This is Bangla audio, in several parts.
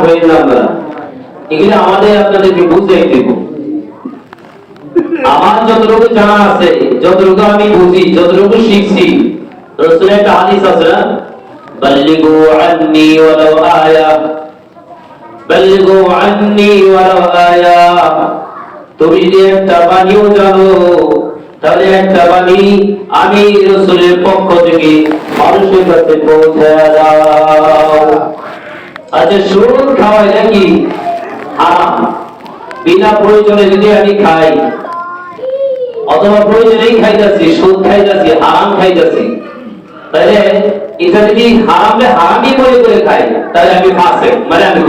হয়ে না আপনারা। এগুলো আমাদের আপনাদেরকে বুঝাই দেব আমার যতটুকু জানা আছে, যতটুকু আমি বুঝি, যতটুকু শিখছি, রসুলের একটা হাদিস আছে, না? বল্লিগু আন্নি ওয়ালাউ আয়া। বল্লিগু আন্নি ওয়ালাউ আয়া। তুমি যদি একটা বাণীও জানো, তাহলে একটা বাণী আমি রসুলের পক্ষ থেকে মানুষের কাছে পৌঁছে দাও। আচ্ছা সুদ খাওয়াই নাকি হারাম। বিনা প্রয়োজনে যদি আমি খাই, অথবা প্রয়োজনেই সুদ হারাম তাহলে যদি হারামে হারামই করে করে খাই, তাহলে আমি ফাঁসে মানে আমি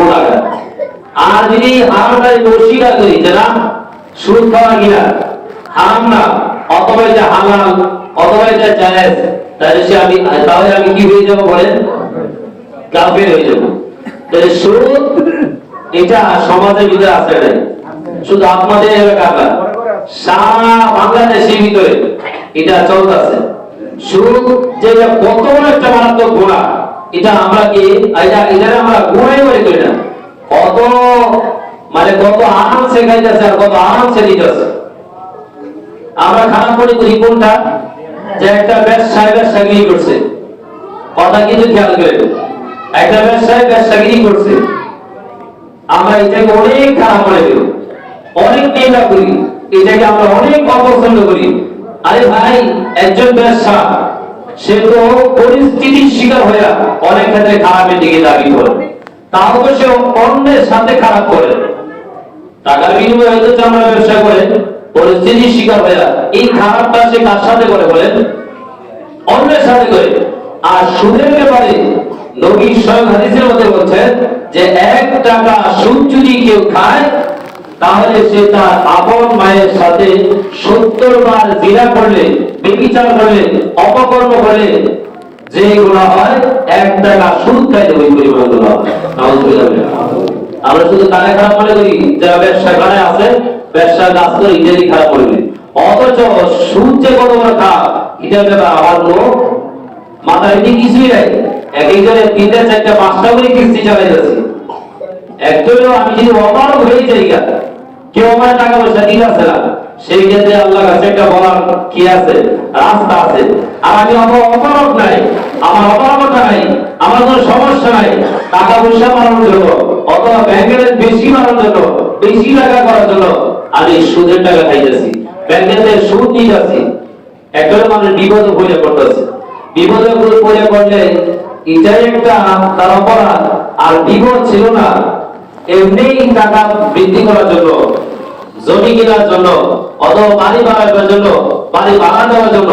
আর যদি হারামটা অস্বীকার করি, যে না, সুদ খাওয়া গিয়া হারাম না, অথবা এটা হালাল, অথবা এটা জায়েজ, তাহলে সে আমি, তাহলে আমি কি হয়ে যাব বলেন? কাফের হয়ে যাব। সুদ, এটা সমাজের ভিতরে আছে নাই শুধু আপনাদের এলাকা না। সারা বাংলাদেশের ভিতরে এটা চলতেছে। সুদ কত একটা মারাত্মক এটা আমরা কি, এটা এটা আমরা মনে করি না কত মানে কত আরাম শেখাইতেছে আর কত আরাম দিতেছে। আমরা খারাপ মনে করি কোনটা? যে একটা ব্যবসায় ব্যবসাগিরি করছে। কথা কিন্তু খেয়াল করে একটা ব্যবসায় ব্যবসাগিরি করছে। আমরা এটাকে অনেক খারাপ মনে করি। অনেক নিন্দা করি। এটাকে আমরা অনেক অপছন্দ করি। আরে ভাই, একজন ব্যবসা, সে তো পরিস্থিতির শিকার হয়ে অনেক ক্ষেত্রে খারাপের দিকে দাবি করে। তাও তো সে অন্যের সাথে খারাপ করে। টাকার বিনিময়ে হয়তো আমরা ব্যবসা করে, পরিস্থিতির শিকার হয়ে এই খারাপটা সে কার সাথে করে বলেন? অন্যের সাথে করে। আর সুদের ব্যাপারে নবী স্বয়ং হাদিসের মধ্যে বলছেন যে এক টাকা সুদ যদি কেউ খায়, তাহলে সে তার আপন মায়ের সাথে সত্তর বার জিনা করলে বেবিচার করলে, অপকর্ম করলে, যে গুণা হয়, এক টাকা সুদ খাইলে ওই পরিমাণ গুণা আমরা শুধু কানে খারাপ মনে করি, যারা ব্যবসা করে আছে ব্যবসা কাজ করে ইত্যাদি খারাপ মনে করি। অথচ সুদ যে কত বড় খারাপ এটা ব্যাপার আমার লোক মাথায় কিছুই নাই। এক একজনের তিনটা, চারটা, পাঁচটা করে কিস্তি চালাই যাচ্ছে একজনও আমি যদি অপারক হয়ে যাই কেউ আমার টাকা পয়সা দিতে আসে না, সেই ক্ষেত্রে আল্লাহ কাছে একটা বলার কি আছে? রাস্তা আছে। আর আমি অত অপারক নাই, আমার অপারগতা নাই, আমার কোনো সমস্যা নাই, টাকা পয়সা বাড়ানোর জন্য, অথবা ব্যাংকের বেশি বাড়ানোর জন্য, বেশি টাকা করার জন্য আমি সুদের টাকা খাইতেছি। ব্যাংকের সুদ নিয়ে যাচ্ছি। একজন মানুষ বিপদে পড়ে পড়তেছে। বিপদে পড়ে পড়লে এটাই একটা তার অপরাধ। আর বিপদ ছিল না। এমনি টাকা বৃদ্ধি করার জন্য, জমি কেনার জন্য, অথবা বাড়ি বানানোর জন্য, বাড়ি ভাড়া দেওয়ার জন্য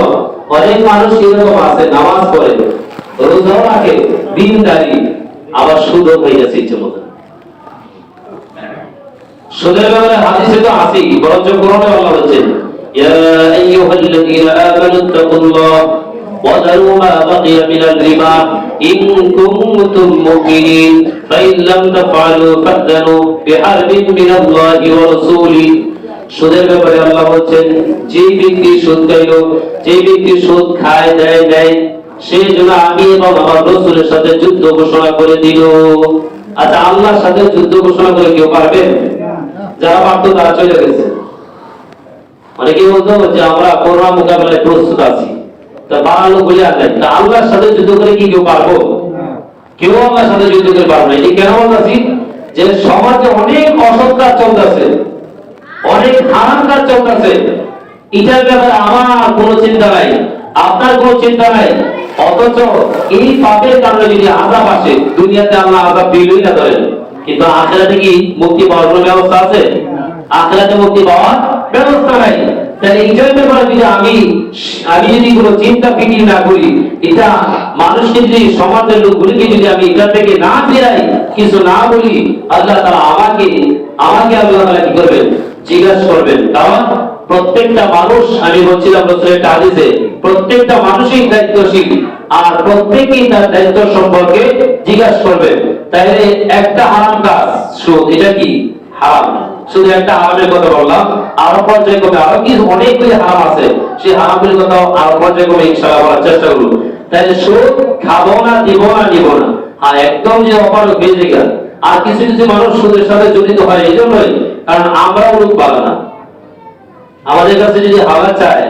অনেক মানুষ এরকম আছে, নামাজ পড়ে। রোজাও রাখে দিনদারি আবার সুদও হয়ে যাচ্ছে ইচ্ছে মতো। সুদের ব্যাপারে হাদিসে তো আছেই, বরঞ্চ কোরআনে আল্লাহ বলছেন وذروا ما بقي من الربا إن كنتم مؤمنين فإن لم تفعلوا فأذنوا بحرب من الله ورسوله সুদের ব্যাপারে আল্লাহ বলছেন যে ব্যক্তি সুদ খাইল যে ব্যক্তি সুদ খায় দেয় দেয় সেই জন্য আমি এবং আমার রসুলের সাথে যুদ্ধ ঘোষণা করে দিল আচ্ছা আল্লাহর সাথে যুদ্ধ ঘোষণা করে কেউ পারবে যারা পারতো তারা চলে গেছে অনেকে বলতো যে আমরা করোনা মোকাবেলায় প্রস্তুত আছি তা বাড়ালো বলে নাই তা আল্লাহর সাথে যুদ্ধ করে কি কেউ পারব? কেউ সাথে যুদ্ধ করে পারব না। এটি কেন বলতেছি? যে সমাজে অনেক চলতেছে, অনেক হারাম কাজ চলতেছে। এটার ব্যাপারে আমার কোনো চিন্তা নাই, আপনার কোনো চিন্তা নাই। অথচ এই পাপের কারণে যদি আজাব আসে, দুনিয়াতে আল্লাহ আজাব দিলই না ধরেন। কিন্তু আখেরাতে কি মুক্তি পাওয়ার কোনো ব্যবস্থা আছে? আখেরাতে মুক্তি পাওয়ার ব্যবস্থা নাই। তাহলে এইটার ব্যাপারে যদি আমি আমি যদি কোনো চিন্তা ফিকির না করি, এটা মানুষকে যদি, সমাজের লোকগুলিকে যদি আমি এটা থেকে না ফেরাই, কিছু না বলি, আল্লাহ তারা আমাকে আমাকে আল্লাহ তাআলা কি করবেন? জিজ্ঞাসা করবেন। কারণ প্রত্যেকটা মানুষ, আমি বলছিলাম রসুলের হাদিসে, প্রত্যেকটা মানুষই দায়িত্বশীল, আর প্রত্যেকেই তার দায়িত্ব সম্পর্কে জিজ্ঞাসা করবে তাইলে একটা হারাম কাজ এটা কি? হারাম। শুধু একটা হারামের কথা বললাম। আরও পর্যায়ে পর্যায়ক্রমে আরও কি অনেকগুলি হারাম আছে। সেই হারামগুলির কথা আরও পর্যায়ে পর্যায়ক্রমে ইনশাআল্লাহ বলার চেষ্টা করব তাহলে সুদ খাব না, দিব না দিব না। আর একদম যে অপারক বেঁচে গেল আর কিছু কিছু মানুষ সুদের সাথে জড়িত হয় এই জন্যই কারণ আমরাও লোক পাবো না। আমাদের কাছে যদি হাওয়া চায়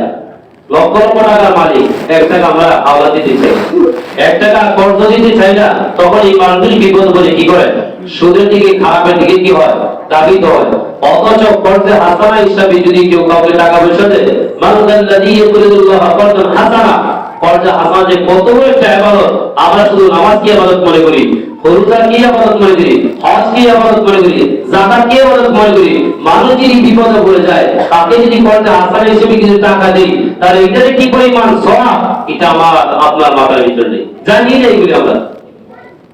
লক্ষ লক্ষ টাকার মালিক। এক টাকা আমরা হাওলা দিতে চাই। এক টাকা কর্জ দিতে চাই না, তখন এই মানুষগুলি বিপদ বলে কি করে? সুদের দিকে, খারাপের দিকে কি হয়? হয়। অথচ কর্জে হাসানা হিসাবে যদি কেউ কাউকে টাকা পয়সা দেয় ইউরিদুল্লাহ কর্জন হাসানা। হাসানা যে কত বড় একটা ইবাদত আমরা শুধু নামাজ কি ইবাদত মনে করি? হরুদা কি ইবাদত মনে করি? হজ কি ইবাদত মনে করি? যাকাত কি ইবাদত মনে করি? মানুষ যদি বিপদে পড়ে যায়, তাকে যদি কর্জে হাসানা হিসেবে কিছু টাকা দেই তাহলে এটাতে কি পরিমাণ সওয়াব এটা আমার, আপনার মাথার ভিতরে নেই। জানি না এগুলি আমরা।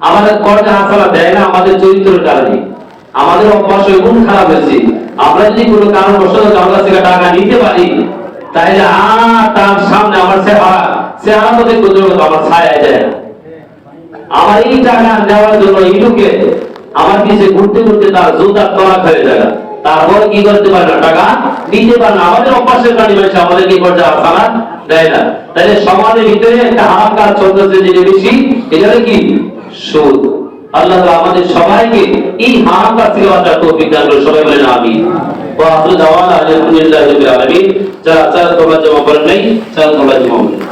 আমাদের কর্জে হাসানা দেয় না আমাদের চরিত্রের কারণে। আমাদের অভ্যাস এমন খারাপ হয়েছে। আমরা যদি কোনো কারণ আমার কাছ থেকে টাকা নিতে পারি, তাহলে আর তার সামনে আমার চেহারা চেহারা তো দেখব আমার ছায়া যায় না। আমার এই টাকা নেওয়ার জন্য এই লোকে আমার পিছে ঘুরতে ঘুরতে তার জুতার তলা হয়ে যায় তারপরে কি করতে পারে না টাকা নিতে পারে না। আমাদের অভ্যাসের কারণে মানুষ আমাদের কি করছে আসানা দেয় না। তাহলে সমাজের ভিতরে একটা হাহাকার চলতেছে যেটা বেশি এটা কি? সুদ। আল্লাহ আমাদের সবাইকে এই হাহাকার থেকে বাঁচার তৌফিক দান করে সবাই বলেন আমিন। ওয়া আখিরু দাওয়ানা আলহামদুলিল্লাহি রাব্বিল যারা যারা তোমরা জমা করেন নাই যারা তোমরা জমা করেন